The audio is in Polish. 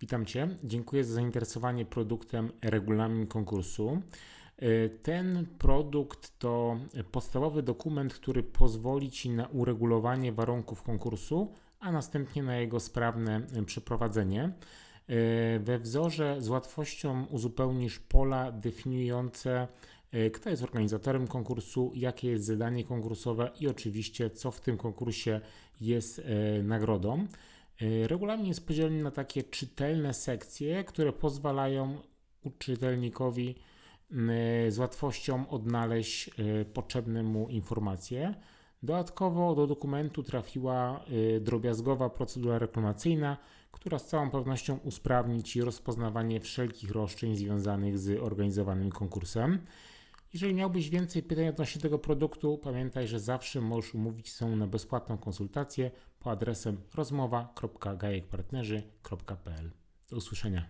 Witam Cię. Dziękuję za zainteresowanie produktem regulamin konkursu. E, Ten produkt to podstawowy dokument, który pozwoli Ci na uregulowanie warunków konkursu, a następnie na jego sprawne e, przeprowadzenie. E, We wzorze z łatwością uzupełnisz pola definiujące, kto jest organizatorem konkursu, jakie jest zadanie konkursowe i oczywiście, co w tym konkursie jest nagrodą. E, Regulamin jest podzielony na takie czytelne sekcje, które pozwalają czytelnikowi m, e, z łatwością odnaleźć e, potrzebne mu informacje. Dodatkowo do dokumentu trafiła drobiazgowa procedura reklamacyjna, która z całą pewnością usprawni Ci rozpoznawanie wszelkich roszczeń związanych z organizowanym konkursem. Jeżeli miałbyś więcej pytań odnośnie tego produktu, pamiętaj, że zawsze możesz umówić się na bezpłatną konsultację po adresem rozmowa.gajekpartnerzy.pl. Do usłyszenia.